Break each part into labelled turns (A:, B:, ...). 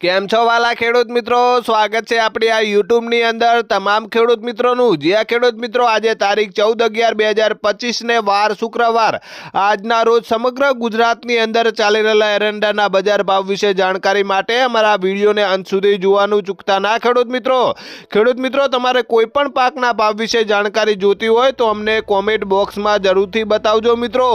A: કેમ છો વાલા ખેડૂત મિત્રો? સ્વાગત છે આપણી આ યુટ્યુબની અંદર તમામ ખેડૂત મિત્રોનું. જે આ ખેડૂત મિત્રો, આજે તારીખ ચૌદ અગિયાર બે હજાર પચીસને વાર શુક્રવાર. આજના રોજ સમગ્ર ગુજરાતની અંદર ચાલી રહેલા એરંડાના બજાર ભાવ વિશે જાણકારી માટે અમારા વિડીયોને અંત સુધી જોવાનું ચૂકતા ના ખેડૂત મિત્રો. ખેડૂત મિત્રો, તમારે કોઈ પણ પાકના ભાવ વિશે જાણકારી જોતી હોય તો અમને કોમેન્ટ બોક્સમાં જરૂરથી બતાવજો મિત્રો.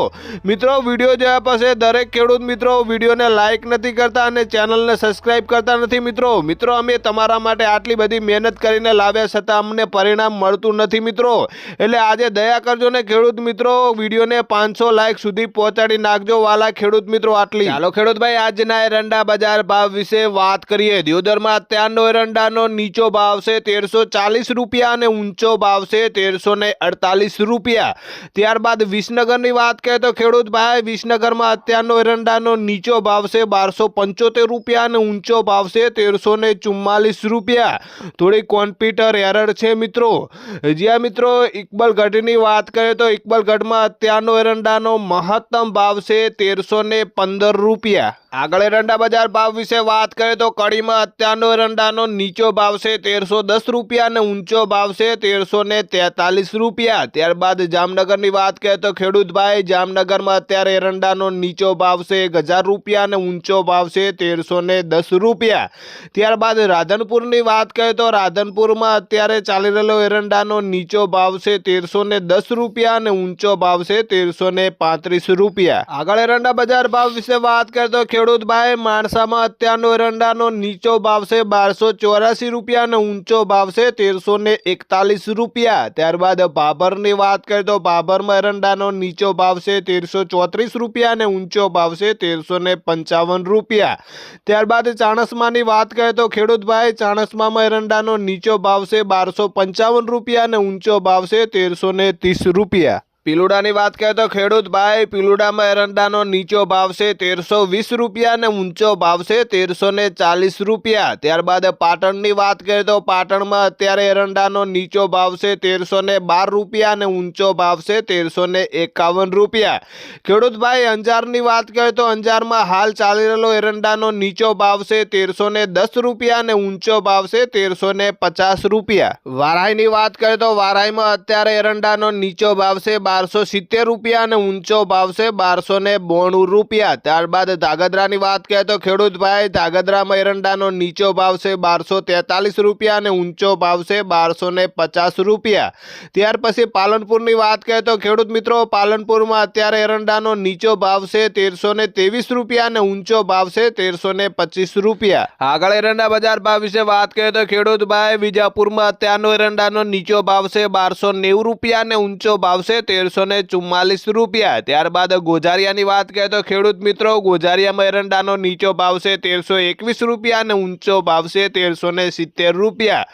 A: મિત્રો, વીડિયો જોયા પછી દરેક ખેડૂત મિત્રો વિડીયોને લાઇક નથી કરતા અને ચેનલને સબસ્ક્રાઇબ કરતા નથી મિત્રો. મિત્રો, અમે તમારા માટે આટલી બધી મહેનત કરીને લાવ્યા છતાં અમને પરિણામ મળતું નથી મિત્રો. એટલે આજે દયા કરજો ને ખેડૂત મિત્રો, વિડીયોને પાંચસો લાઇક સુધી પહોંચાડી નાખજો વાલા ખેડૂત મિત્રો આટલી. ચાલો ખેડૂત ભાઈ, આજના એરંડા બજાર ભાવ વિશે વાત કરીએ. દિયોદરમાં અત્યારનો એરંડાનો નીચો ભાવ છે તેરસો ચાલીસ રૂપિયા અને ઊંચો ભાવ છે તેરસો ને અડતાલીસ રૂપિયા. ત્યારબાદ વિસનગરની વાત કરીએ તો ખેડૂત ભાઈ, વિસનગરમાં અત્યારનો એરંડાનો નીચો ભાવ છે બારસો પંચોતેર રૂપિયા અને ઊંચો ભાવ છે તેરસો ને ચુમ્માલીસ રૂપિયા. થોડી કોમ્પ્યુટર એરર છે મિત્રો. જ્યાં મિત્રો, ઇકબલગઢની વાત કરીએ તો ઇકબલગઢમાં અત્યારનો એરંડાનો મહત્તમ ભાવ છે તેરસો પંદર રૂપિયા. આગળ એરંડા બજાર ભાવ વિશે વાત કરીએ તો કડીમાં અત્યારનો એરંડાનો નીચો ભાવ છે તેરસો દસ રૂપિયા અને ઊંચો ભાવ છે તેરસો ને તેતાલીસ રૂપિયા. ત્યારબાદ જામનગરની વાત કરીએ તો ખેડૂતભાઈ, જામનગરમાં અત્યારે એરંડાનો નીચો ભાવ છે એક હજાર રૂપિયા અને ઊંચો ભાવ છે તેરસો ને દસ રૂપિયા. ત્યારબાદ રાધનપુરની વાત કરીએ તો રાધનપુરમાં અત્યારે ચાલી રહેલો એરંડાનો નીચો ભાવ છે તેરસો ને દસ રૂપિયા અને ઊંચો ભાવ છે તેરસો ને પાંત્રીસ રૂપિયા. આગળ એરંડા બજાર ભાવ વિશે વાત કરીએ તો ખેડૂત ભાઈ માણસામાં અત્યારનો એરંડાનો નીચો ભાવ છે બારસો ચોરાસી રૂપિયા અને ઊંચો ભાવ છે તેરસો ને એકતાલીસ રૂપિયા. ત્યારબાદ ભાભરની વાત કરીએ તો ભાભરમાં એરંડાનો નીચો ભાવ છે તેરસો ચોત્રીસ રૂપિયા અને ઊંચો ભાવ છે તેરસો ને પંચાવન રૂપિયા. ત્યારબાદ ચાણસમાની વાત કરીએ તો ખેડૂતભાઈ, ચાણસમામાં એરંડાનો નીચો ભાવ છે બારસો પંચાવન રૂપિયા અને ઊંચો ભાવ છે તેરસો ને ત્રીસ રૂપિયા. પિલુડાની વાત કરીએ તો ખેડૂત ભાઈ પિલુડામાં એરંડાનો નીચો ભાવ છે તેરસો વીસ રૂપિયા અને ઊંચો ભાવ છે તેરસો ને ચાલીસ રૂપિયા. ત્યારબાદ પાટણની વાત કરીએ તો પાટણમાં અત્યારે એરંડાનો નીચો ભાવ છે તેરસો ને બાર રૂપિયા અને ઊંચો ભાવ છે તેરસો ને એકાવન રૂપિયા. ખેડૂત ભાઈ, અંજારની વાત કરીએ તો અંજારમાં હાલ ચાલી રહેલો એરંડાનો નીચો ભાવ છે તેરસો ને દસ રૂપિયા અને ઊંચો ભાવ છે તેરસો ને પચાસ રૂપિયા. વારાઈની વાત કરીએ તો વારાઈમાં અત્યારે એરંડાનો નીચો ભાવ છે બારસો સિત્તેર રૂપિયા અને ઊંચો ભાવ છે બારસો ને બોણું રૂપિયા. ત્યારબાદ ધાગધ્રાની વાત કરીએ તો ખેડૂત ભાઈ ધાગધ્રામાં એરંડાનો નીચો ભાવ છે બારસો તેતાલીસ રૂપિયા અને ઊંચો ભાવ છે બારસો ને પચાસ રૂપિયા. ત્યાર પછી પાલનપુરની વાત કરીએ તો ખેડૂત મિત્રો પાલનપુરમાં અત્યારે એરંડાનો નીચો ભાવ છે તેરસો ને ત્રેવીસ રૂપિયા અને ઊંચો ભાવ છે તેરસો ને પચીસ રૂપિયા. આગળ એરંડા બજાર ભાવ વિશે વાત કરીએ તો ખેડૂત ભાઈ વિજાપુરમાં અત્યારનો એરંડાનો નીચો ભાવ છે બારસો નેવું રૂપિયા અને ઊંચો ભાવ છે તેરસો ને ચુમ્માલીસ રૂપિયા. ત્યારબાદ ગોજારિયાની વાત કરીએ તો ખેડૂત મિત્રો ગોજારિયામાં એરંડાનો નીચો ભાવ છે તેરસો એકવીસ રૂપિયા અને ઊંચો ભાવ છે તેરસો ને સિત્તેર રૂપિયા.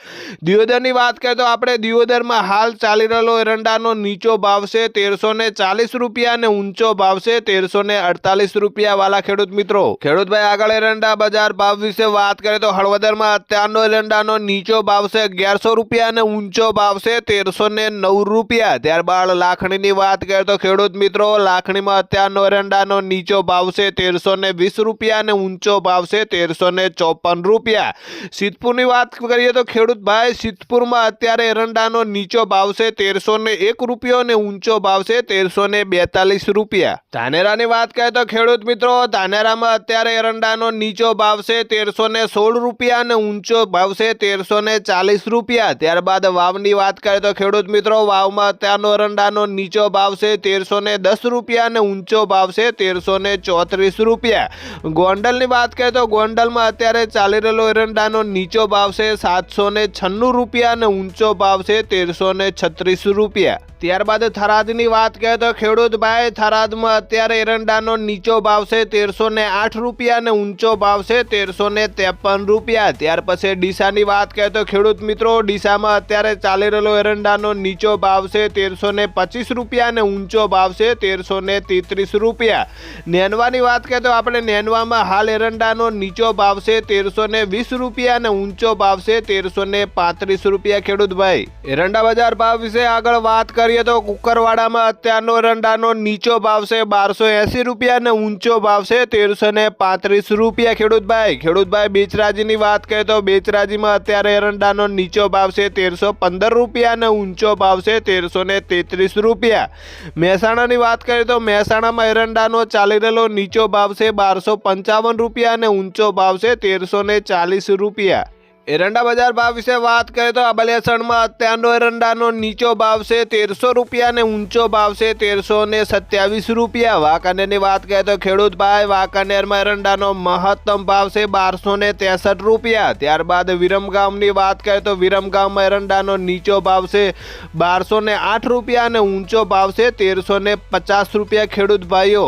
A: દિયોદરની વાત કરીએ તો આપણે દિયોદરમાં હાલ ચાલી રહેલો એરંડાનો નીચો ભાવ છે તેરસો ને ચાલીસ રૂપિયા અને ઊંચો ભાવ છે તેરસો ને અડતાલીસ રૂપિયા વાલા ખેડૂત મિત્રો. ખેડૂતભાઈ, આગળ એરંડા બજાર ભાવ વિશે વાત કરીએ તો હળવદરમાં અત્યારનો એરંડાનો નીચો ભાવ છે અગિયારસો રૂપિયા અને ઊંચો ભાવ છે તેરસો ને નવ રૂપિયા. ત્યારબાદ લાખણીની વાત કરીએ તો ખેડૂત મિત્રો, લાખણીમાં અત્યારનો એરંડાનો નીચો ભાવ છે તેરસો ને વીસ રૂપિયા અને ઊંચો ભાવ છે તેરસો ને ચોપન રૂપિયા. સિદ્ધપુરની વાત કરીએ તો ખેડૂત ભાઈ, સિદ્ધપુરમાં અત્યારે એરંડાનો નીચો ભાવ છે તેરસો ને એક રૂપિયો અને ઊંચો ભાવ છે તેરસો ને બેતાલીસ રૂપિયા. ધાનેરાની વાત કરીએ તો ખેડૂત મિત્રો, ધાનેરામાં અત્યારે એરંડાનો નીચો ભાવ છે તેરસો ને સોળ રૂપિયા અને ઊંચો ભાવ છે તેરસો ને ચાલીસ રૂપિયા. ત્યારબાદ વાવની વાત કરીએ તો ખેડૂત મિત્રો, વાવમાં અત્યારનો એરંડાનો નીચો ભાવ છે તેરસો દસ રૂપિયા અને ઊંચો ભાવ છે તેરસો ચોત્રીસ રૂપિયા. ગોંડલની વાત કરીએ તો ગોંડલમાં અત્યારે ચાલી રહેલો એરંડાનો નીચો ભાવ છે સાતસો છન્નું રૂપિયા અને ઊંચો ભાવ છે તેરસો છત્રીસ રૂપિયા. ત્યારબાદ થરાદની વાત કરીએ તો ખેડૂત ભાઈ થરાદમાં અત્યારે એરંડાનો નીચો ભાવ છે તેરસો આઠ રૂપિયા અને ઊંચો ભાવ છે તેરસો ત્રેપન રૂપિયા. ત્યાર પછી ડીસાની વાત કરીએ તો ખેડૂત મિત્રો, ડીસામાં અત્યારે ચાલી રહેલો એરંડાનો નીચો ભાવ છે તેરસો પચીસ રૂપિયા અને ઊંચો ભાવ છે, તેરસો ને તેત્રીસ રૂપિયા. નેનવાની વાત કરીએ તો આપણે નેનવામાં હાલ એરંડાનો નીચો ભાવ છે, તેરસો ને વીસ રૂપિયા અને ઊંચો ભાવ છે, તેરસો ને પાંત્રીસ રૂપિયા ખેડૂતભાઈ એરંડા બજાર ભાવ વિશે આગળ વાત કરીએ તો કુકરવાડામાં અત્યારનો એરંડાનો નીચો ભાવ છે, બારસો એંસી રૂપિયા અને ઊંચો ભાવ છે, તેરસો ને પાંત્રીસ રૂપિયા ખેડૂતભાઈ ખેડૂતભાઈ બેચરાજીની વાત કરીએ તો બેચરાજીમાં અત્યારે એરંડાનો નીચો ભાવ છે, તેરસો પંદર રૂપિયા અને ઊંચો ભાવ છે, તેરસો તેત્રીસ રૂપિયા. મહેસાણાની વાત કરીએ તો મહેસાણામાં એરંડાનો ચાલી રહેલો નીચો ભાવ છે બારસો પંચાવન રૂપિયા અને ઊંચો ભાવ છે તેરસો ચાલીસ રૂપિયા. એરંડા બજાર ભાવ વિશે વાત કરીએ તો અબલેસણમાં અત્યારનો એરંડાનો નીચો ભાવ છે તેરસો રૂપિયા અને ઊંચો ભાવ છે તેરસો ને સત્યાવીસ રૂપિયા. વાંકાનેરની વાત કરીએ તો ખેડૂત ભાઈ વાંકાનેરમાં એરંડાનો મહત્તમ ભાવ છે બારસો ને ત્રેસઠ રૂપિયા. ત્યારબાદ વિરમગામની વાત કરીએ તો વિરમગામમાં એરંડાનો નીચો ભાવ છે બારસો ને આઠ રૂપિયા અને ઊંચો ભાવ છે તેરસો ને પચાસ રૂપિયા. ખેડૂત ભાઈઓ